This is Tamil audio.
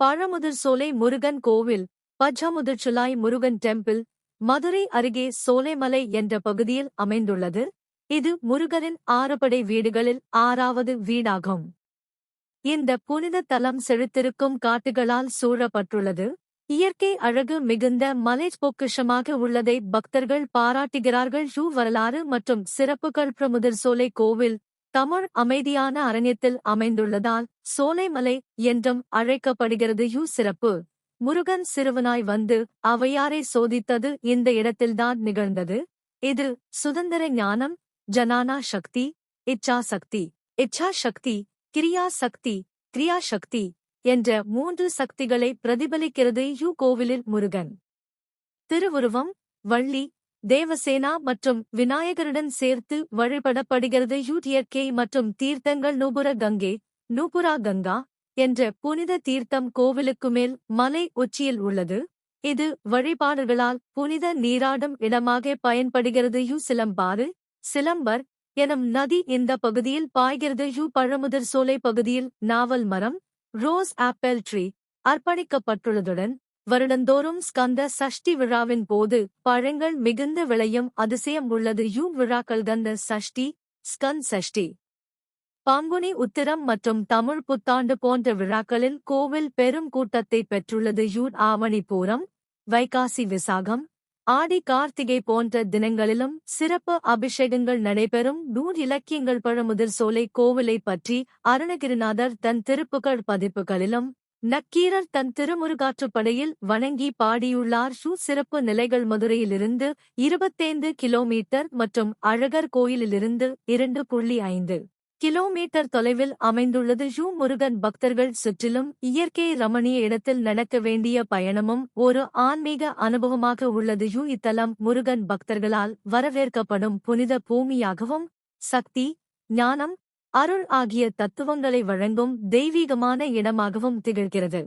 பழமுதிர் சோலை முருகன் கோவில் பச்சமுதிர்ச்சுலாய் முருகன் டெம்பிள் மதுரை அருகே சோலைமலை என்ற பகுதியில் அமைந்துள்ளது. இது முருகனின் ஆறுபடை வீடுகளில் ஆறாவது வீடாகும். இந்த புனித தலம் செழித்திருக்கும் காட்டுகளால் சூழப்பட்டுள்ளது. இயற்கை அழகு மிகுந்த மலை பொக்கிஷமாக உள்ளதை பக்தர்கள் பாராட்டுகிறார்கள். ஷூ வரலாறு மற்றும் சிறப்புகள் பிரமுதர் சோலை கோவில் தமிழ் அமைதியான அரண்யத்தில் அமைந்துள்ளதால் சோலைமலை என்றும் அழைக்கப்படுகிறது. யூ சிறப்பு. முருகன் சிறுவனாய் வந்து அவையாரை சோதித்தது இந்த இடத்தில்தான் நிகழ்ந்தது. இது சுதந்திர ஞானம் ஜனானா சக்தி இச்சா சக்தி இச்சா சக்தி கிரியா சக்தி கிரியா சக்தி என்ற மூன்று சக்திகளை பிரதிபலிக்கிறது. யூ கோவிலில் முருகன். திருவுருவம் வள்ளி தேவசேனா மற்றும் விநாயகருடன் சேர்த்து வழிபடப்படுகிறது. யூடியர்கே இயற்கை மற்றும் தீர்த்தங்கள் நூபுர கங்கை நூபுரா கங்கா என்ற புனித தீர்த்தம் கோவிலுக்கு மேல் மலை உச்சியில் உள்ளது. இது வழிபாடுகளால் புனித நீராடும் இடமாக பயன்படுகிறது. யூ சிலம்பாறு சிலம்பர் எனும் நதி இந்த பகுதியில் பாய்கிறது. யூ பழமுதிர் சோலை பகுதியில் நாவல் மரம் ரோஸ் ஆப்பிள் ட்ரீ அர்ப்பணிக்கப்பட்டுள்ளதுடன் வருடந்தோறும் ஸ்கந்த சஷ்டி விழாவின் போது பழங்கள் மிகுந்த விளையும் அதிசயம் உள்ளது. யூ விழாக்கள் கந்த சஷ்டி ஸ்கந்த் சஷ்டி. பங்குனி உத்திரம் மற்றும் தமிழ் புத்தாண்டு போன்ற விழாக்களில் கோவில் பெரும் கூட்டத்தை பெற்றுள்ளது. யூர் ஆவணி பூரம் வைகாசி விசாகம் ஆடி கார்த்திகை போன்ற தினங்களிலும் சிறப்பு அபிஷேகங்கள் நடைபெறும். நூல் இலக்கியங்கள் பழமுதிர் சோலை கோவிலை பற்றி அருணகிரிநாதர் தன் திருப்புகழ் பதிப்புகளிலும் நக்கீரர் தன் திருமுருகாற்றுப்படையில் வணங்கி பாடியுள்ளார் ஷூ சிறப்பு நிலைகள் மதுரையிலிருந்து இருபத்தைந்து கிலோமீட்டர் மற்றும் அழகர் கோயிலிலிருந்து இரண்டு புள்ளி ஐந்து கிலோமீட்டர் தொலைவில் அமைந்துள்ளது ஷூ முருகன் பக்தர்கள் சுற்றிலும் இயற்கை ரமணிய இடத்தில் நடக்க வேண்டிய பயணமும் ஒரு ஆன்மீக அனுபவமாக உள்ளது யூ இத்தலம் முருகன் பக்தர்களால் வரவேற்கப்படும் புனித பூமியாகவும் சக்தி ஞானம் அருள் ஆகிய தத்துவங்களை வழங்கும் தெய்வீகமான இடமாகவும் திகழ்கிறது.